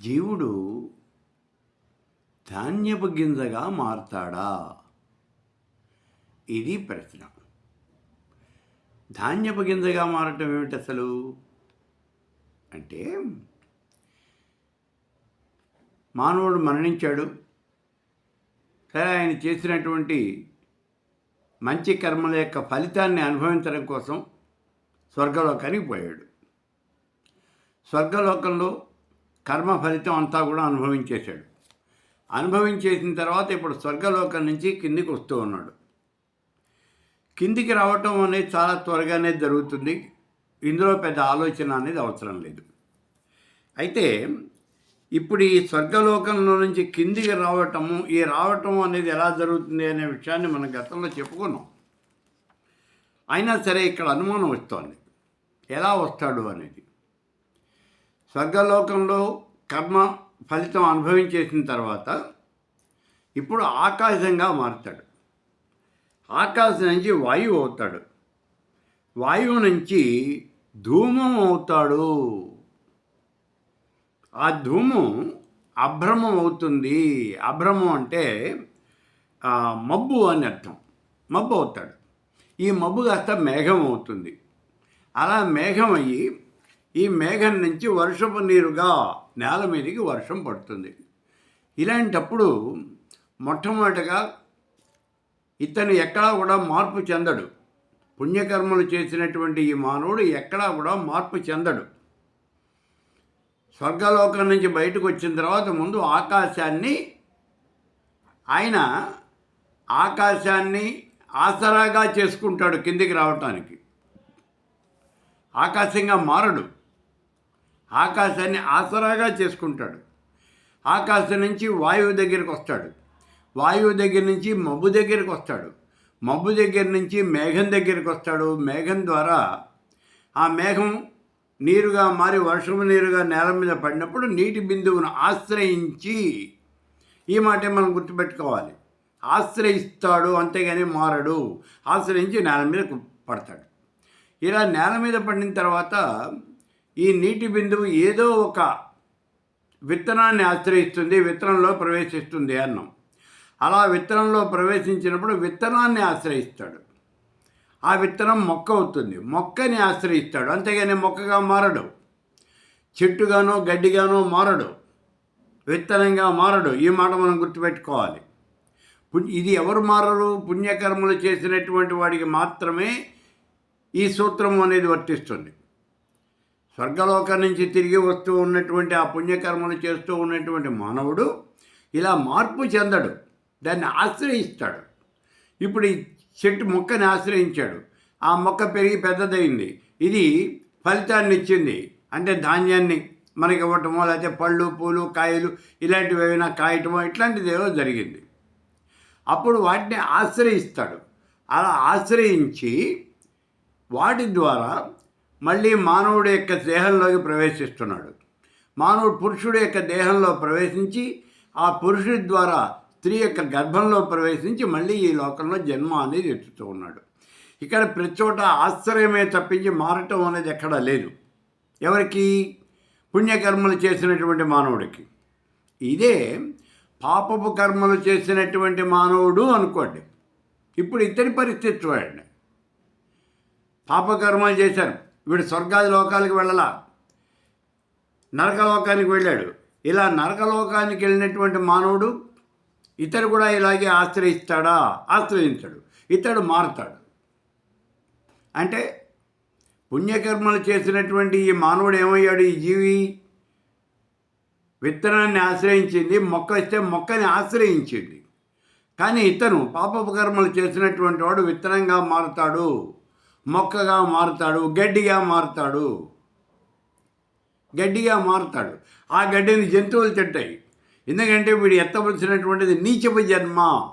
జీవుడు ధాన్యపు గింజగా మారతాడా? ఇది ప్రశ్న. ధాన్యపు గింజగా మారటం ఏమిటి అసలు? అంటే మానవుడు మరణించాడు. సరే ఆయన చేసినటువంటి మంచి కర్మల యొక్క ఫలితాన్ని అనుభవించడం కోసం స్వర్గలోకానికి పోయాడు. స్వర్గలోకంలో కర్మ ఫలితం అంతా కూడా అనుభవించేశాడు. అనుభవించేసిన తర్వాత ఇప్పుడు స్వర్గలోకం నుంచి కిందికి వస్తూ ఉన్నాడు. కిందికి రావటం అనేది చాలా త్వరగానే జరుగుతుంది. ఇందులో పెద్ద ఆలోచన అనేది అవసరం లేదు. అయితే ఇప్పుడు ఈ స్వర్గలోకంలో నుంచి కిందికి రావటము ఈ రావటం అనేది ఎలా జరుగుతుంది అనే విషయాన్ని మనం గతంలో చెప్పుకున్నాం. అయినా సరే ఇక్కడ అనుమానం వస్తోంది. ఎలా వస్తాడు అనేది. స్వర్గలోకంలో కర్మ ఫలితం అనుభవించేసిన తర్వాత ఇప్పుడు ఆకాశంగా మారుతాడు. ఆకాశం నుంచి వాయువు అవుతాడు. వాయువు నుంచి ధూమం అవుతాడు. ఆ ధూమం అభ్రమం అవుతుంది. అభ్రమం అంటే మబ్బు అని అర్థం. మబ్బు అవుతాడు. ఈ మబ్బు కాస్త మేఘం అవుతుంది. అలా మేఘం అయ్యి ఈ మేఘం నుంచి వర్షపు నీరుగా నేల మీదకి వర్షం పడుతుంది. ఇలాంటప్పుడు మొట్టమొదటిగా ఇతను ఎక్కడా కూడా మార్పు చెందడు. పుణ్యకర్మలు చేసినటువంటి ఈ మానవుడు ఎక్కడా కూడా మార్పు చెందడు. స్వర్గలోకం నుంచి బయటకు వచ్చిన తర్వాత ముందు ఆకాశాన్ని ఆయన ఆకాశాన్ని ఆసరాగా చేసుకుంటాడు కిందికి రావటానికి. ఆకాశంగా మారడు. ఆకాశాన్ని ఆసరాగా చేసుకుంటాడు. ఆకాశం నుంచి వాయువు దగ్గరికి వస్తాడు. వాయువు దగ్గర నుంచి మబ్బు దగ్గరికి వస్తాడు. మబ్బు దగ్గర నుంచి మేఘం దగ్గరికి వస్తాడు. మేఘం ద్వారా ఆ మేఘం నీరుగా మారి వర్షము నీరుగా నేల మీద పడినప్పుడు నీటి బిందువును ఆశ్రయించి ఈ మాటే మనం గుర్తుపెట్టుకోవాలి. ఆశ్రయిస్తాడు అంతేగాని మారడు. ఆశ్రయించి నేల మీద పడతాడు. ఇలా నేల మీద పడిన తర్వాత ఈ నీటి బిందువు ఏదో ఒక విత్తనాన్ని ఆశ్రయిస్తుంది విత్తనంలో ప్రవేశిస్తుంది అన్నం. అలా విత్తనంలో ప్రవేశించినప్పుడు విత్తనాన్ని ఆశ్రయిస్తాడు. ఆ విత్తనం మొక్క అవుతుంది. మొక్కని ఆశ్రయిస్తాడు. అంతేగాని మొక్కగా మారడు. చెట్టుగానో గడ్డిగానో మారడు. విత్తనంగా మారడు. ఈ మాట మనం గుర్తుపెట్టుకోవాలి. ఇది ఎవరు మారరు? పుణ్యకర్మలు చేసినటువంటి వాడికి మాత్రమే ఈ సూత్రం అనేది వర్తిస్తుంది. స్వర్గలోకం నుంచి తిరిగి వస్తూ ఉన్నటువంటి ఆ పుణ్యకర్మలు చేస్తూ ఉన్నటువంటి మానవుడు ఇలా మార్పు చెందడు. దాన్ని ఆశ్రయిస్తాడు. ఇప్పుడు ఈ చెట్టు మొక్కని ఆశ్రయించాడు. ఆ మొక్క పెరిగి పెద్దదైంది. ఇది ఫలితాన్ని ఇచ్చింది. అంటే ధాన్యాన్ని మనకి ఇవ్వటమో లేకపోతే పళ్ళు పూలు కాయలు ఇలాంటివి ఏమైనా కాయటమో ఇట్లాంటిది ఏదో జరిగింది. అప్పుడు వాటిని ఆశ్రయిస్తాడు. అలా ఆశ్రయించి వాటి ద్వారా మళ్ళీ మానవుడి యొక్క దేహంలోకి ప్రవేశిస్తున్నాడు. మానవుడు పురుషుడు యొక్క దేహంలో ప్రవేశించి ఆ పురుషుడి ద్వారా స్త్రీ యొక్క గర్భంలో ప్రవేశించి మళ్ళీ ఈ లోకంలో జన్మ అనేది ఎత్తుతూ ఉన్నాడు. ఇక్కడ ప్రతి చోట ఆశ్చర్యమే తప్పించి మారటం అనేది ఎక్కడా లేదు. ఎవరికి? పుణ్యకర్మలు చేసినటువంటి మానవుడికి. ఇదే పాపపు కర్మలు చేసినటువంటి మానవుడు అనుకోండి. ఇప్పుడు ఇతని పరిస్థితి చూడండి. పాపకర్మలు చేశారు. వీడు స్వర్గాది లోకాలకు వెళ్ళలా. నరకలోకానికి వెళ్ళాడు. ఇలా నరకలోకానికి వెళ్ళినటువంటి మానవుడు ఇతడు కూడా ఇలాగే ఆశ్రయిస్తాడా? ఆశ్రయించాడు. ఇతడు మారుతాడు. అంటే పుణ్యకర్మలు చేసినటువంటి ఈ మానవుడు ఏమయ్యాడు? ఈ జీవి విత్తనాన్ని ఆశ్రయించింది మొక్క ఇస్తే మొక్కని ఆశ్రయించింది. కానీ ఇతను పాపపు కర్మలు చేసినటువంటి వాడు విత్తనంగా మారుతాడు. మొక్కగా మారుతాడు గడ్డిగా మారుతాడు. గడ్డిగా మారుతాడు. ఆ గడ్డిని జంతువులు తింటాయి. ఎందుకంటే వీడు ఎత్తవలసినటువంటిది నీచపు జన్మ.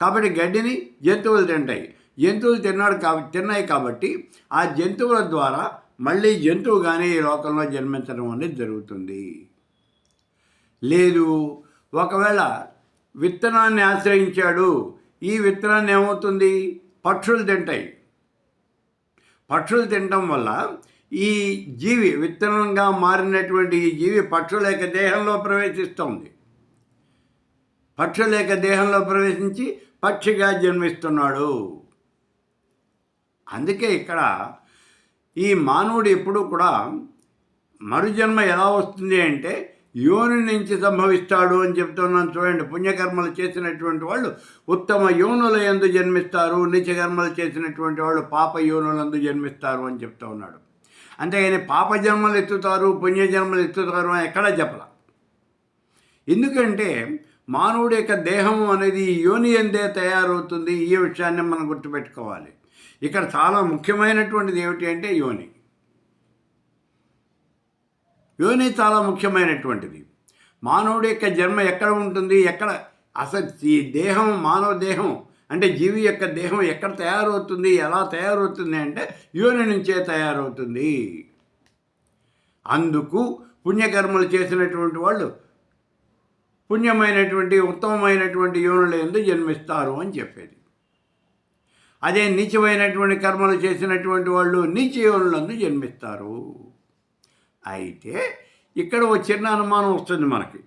కాబట్టి గడ్డిని జంతువులు తింటాయి. జంతువులు తిన్నాడు కాబట్టి తిన్నాయి కాబట్టి ఆ జంతువుల ద్వారా మళ్ళీ జంతువుగానే ఈ లోకంలో జన్మించడం అనేది జరుగుతుంది. లేదు ఒకవేళ విత్తనాన్ని ఆశ్రయించాడు ఈ విత్తనాన్ని ఏమవుతుంది? పక్షులు తింటాయి. పక్షులు తినడం వల్ల ఈ జీవి విత్తనంగా మారినటువంటి ఈ జీవి పక్షుల యొక్క దేహంలో ప్రవేశిస్తుంది. పక్షుల యొక్క దేహంలో ప్రవేశించి పక్షిగా జన్మిస్తున్నాడు. అందుకే ఇక్కడ ఈ మానవుడు ఎప్పుడూ కూడా మరుజన్మ ఎలా వస్తుంది అంటే యోని నుంచి సంభవిస్తాడు అని చెప్తున్నాను చూడండి. పుణ్యకర్మలు చేసినటువంటి వాళ్ళు ఉత్తమ యోనుల ఎందు జన్మిస్తారు. నిత్యకర్మలు చేసినటువంటి వాళ్ళు పాప యోనులందు జన్మిస్తారు అని చెప్తూ ఉన్నాడు. అంతేగాని పాప జన్మలు ఎత్తుతారు పుణ్యజన్మలు ఎత్తుతారు అని ఎక్కడా చెప్పల. ఎందుకంటే మానవుడి యొక్క దేహం అనేది యోని ఎందే తయారవుతుంది. ఈ విషయాన్ని మనం గుర్తుపెట్టుకోవాలి. ఇక్కడ చాలా ముఖ్యమైనటువంటిది ఏమిటి అంటే యోని. యోని చాలా ముఖ్యమైనటువంటిది. మానవుడి యొక్క జన్మ ఎక్కడ ఉంటుంది? ఎక్కడ? అసలు ఈ దేహం మానవ దేహం అంటే జీవి యొక్క దేహం ఎక్కడ తయారవుతుంది? ఎలా తయారవుతుంది అంటే యోని నుంచే తయారవుతుంది. అందుకు పుణ్యకర్మలు చేసినటువంటి వాళ్ళు పుణ్యమైనటువంటి ఉత్తమమైనటువంటి యోనుల ఎందు జన్మిస్తారు అని చెప్పేది. అదే నీచమైనటువంటి కర్మలు చేసినటువంటి వాళ్ళు నీచ యోనులందు జన్మిస్తారు. అయితే ఇక్కడ ఒక చిన్న అనుమానం వస్తుంది మనకి.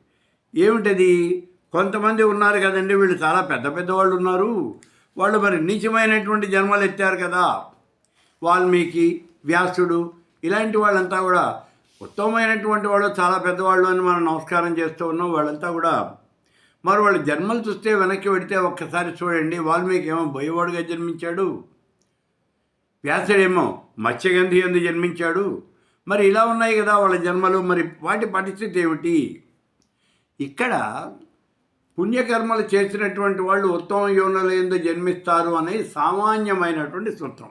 ఏమిటది? కొంతమంది ఉన్నారు కదండి వీళ్ళు చాలా పెద్ద పెద్ద వాళ్ళు ఉన్నారు. వాళ్ళు మరి నీచమైనటువంటి జన్మలు ఎత్తారు కదా. వాల్మీకి వ్యాసుడు ఇలాంటి వాళ్ళంతా కూడా ఉత్తమమైనటువంటి వాళ్ళు చాలా పెద్దవాళ్ళు అని మనం నమస్కారం చేస్తూ ఉన్నాం వాళ్ళంతా కూడా. మరి వాళ్ళ జన్మలు చూస్తే వెనక్కి పెడితే ఒక్కసారి చూడండి వాల్మీకి ఏమో బోయవాడుగా జన్మించాడు. వ్యాసుడేమో మత్స్యగంధి ఎందు జన్మించాడు. మరి ఇలా ఉన్నాయి కదా వాళ్ళ జన్మలు. మరి వాటి పరిస్థితి ఏమిటి? ఇక్కడ పుణ్యకర్మలు చేసినటువంటి వాళ్ళు ఉత్తమ యోనుల జన్మిస్తారు అనేది సామాన్యమైనటువంటి సూత్రం.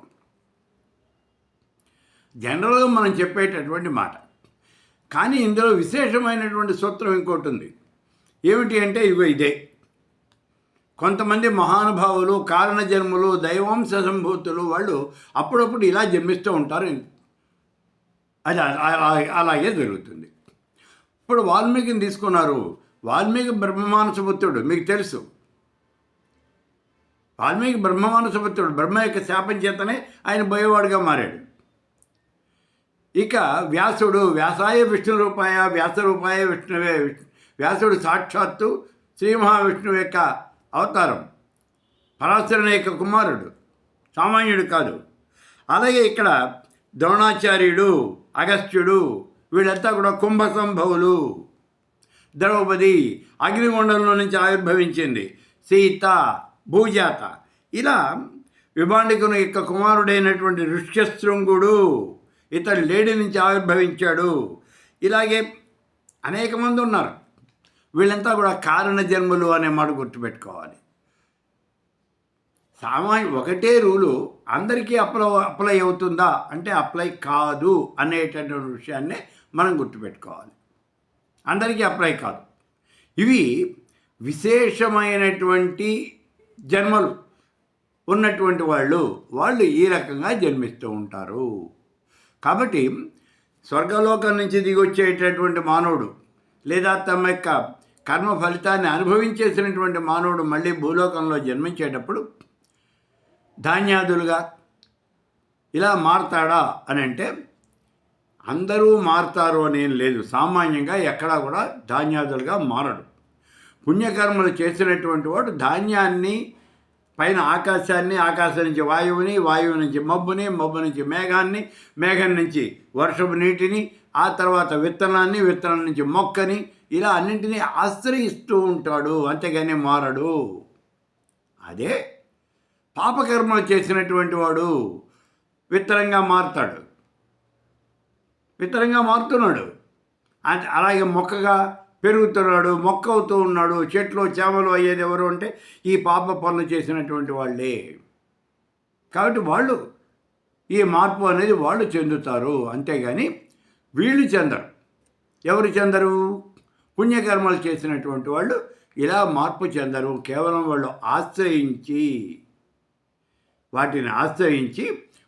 జనరల్గా మనం చెప్పేటటువంటి మాట. కానీ ఇందులో విశేషమైనటువంటి సూత్రం ఇంకోటి ఉంది. ఏమిటి అంటే ఇగో ఇదే. కొంతమంది మహానుభావులు కారణ జన్మలు దైవాంశ సంభూతులు వాళ్ళు అప్పుడప్పుడు ఇలా జన్మిస్తూ ఉంటారు. అది అలా- అలాగే జరుగుతుంది. ఇప్పుడు వాల్మీకిని తీసుకున్నారు. వాల్మీకి బ్రహ్మమానసపుత్రుడు మీకు తెలుసు. వాల్మీకి బ్రహ్మమానసపుత్రుడు బ్రహ్మ యొక్క శాపం చేతనే ఆయన భయవాడుగా మారాడు. ఇక వ్యాసుడు వ్యాసాయ విష్ణు రూపాయ వ్యాస రూపాయ విష్ణువే వ్యాసుడు సాక్షాత్తు శ్రీ మహావిష్ణువు యొక్క అవతారం. పరాశరుని యొక్క కుమారుడు. సామాన్యుడు కాదు. అలాగే ఇక్కడ ద్రోణాచార్యుడు అగస్త్యుడు వీళ్ళంతా కూడా కుంభ సంభవులు ద్రౌపది అగ్నిగుండంలో నుంచి ఆవిర్భవించింది. సీత భూజాత. ఇలా విభాండికుని యొక్క కుమారుడైనటువంటి ఋష్యశృంగుడు ఇతడు లేడి నుంచి ఆవిర్భవించాడు. ఇలాగే అనేక మంది ఉన్నారు. వీళ్ళంతా కూడా కారణ జన్మలు అనే మాట గుర్తుపెట్టుకోవాలి. సామాన్య ఒకటే రూలు అందరికీ అప్లై అప్లై అవుతుందా? అంటే అప్లై కాదు అనేటటువంటి విషయాన్నే మనం గుర్తుపెట్టుకోవాలి. అందరికీ అప్లై కాదు. ఇవి విశేషమైనటువంటి జన్మలు. ఉన్నటువంటి వాళ్ళు వాళ్ళు ఈ రకంగా జన్మిస్తూ ఉంటారు. కాబట్టి స్వర్గలోకం నుంచి దిగొచ్చేటటువంటి మానవుడు లేదా తమ యొక్క కర్మ ఫలితాన్ని అనుభవించేసినటువంటి మానవుడు మళ్ళీ భూలోకంలో జన్మించేటప్పుడు ధాన్యాదులుగా ఇలా మారతాడా అని అంటే అందరూ మారుతారు అనేం లేదు. సామాన్యంగా ఎక్కడా కూడా ధాన్యాదులుగా మారడు. పుణ్యకర్మలు చేసినటువంటి వాడు ధాన్యాన్ని పైన ఆకాశాన్ని ఆకాశం నుంచి వాయువుని వాయువు నుంచి మబ్బుని మబ్బు నుంచి మేఘాన్ని మేఘం నుంచి వర్షపు నీటిని ఆ తర్వాత విత్తనాన్ని విత్తనం నుంచి మొక్కని ఇలా అన్నింటినీ ఆశ్రయిస్తూ ఉంటాడు. అంతేగాని మారడు. అదే పాపకర్మలు చేసినటువంటి వాడు విత్తనంగా మారుతాడు. విత్తనంగా మారుతున్నాడు. అలాగే మొక్కగా పెరుగుతున్నాడు మొక్క అవుతూ ఉన్నాడు చెట్లు చేమలు అయ్యేది ఎవరు అంటే ఈ పాప పనులు చేసినటువంటి వాళ్ళే. కాబట్టి వాళ్ళు ఈ మార్పు అనేది వాళ్ళు చెందుతారు. అంతేగాని వీళ్ళు చెందరు. ఎవరు చెందరు? పుణ్యకర్మలు చేసినటువంటి వాళ్ళు ఇలా మార్పు చెందరు. కేవలం వాళ్ళు ఆశ్రయించి వాటిని ఆశ్రయించి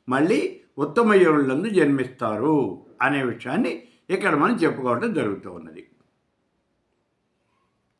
మళ్ళీ ఉత్తమ యోగులందు జన్మిస్తారు అనే విషయాన్ని ఇక్కడ మనం చెప్పుకోవడం జరుగుతూ ఉన్నది.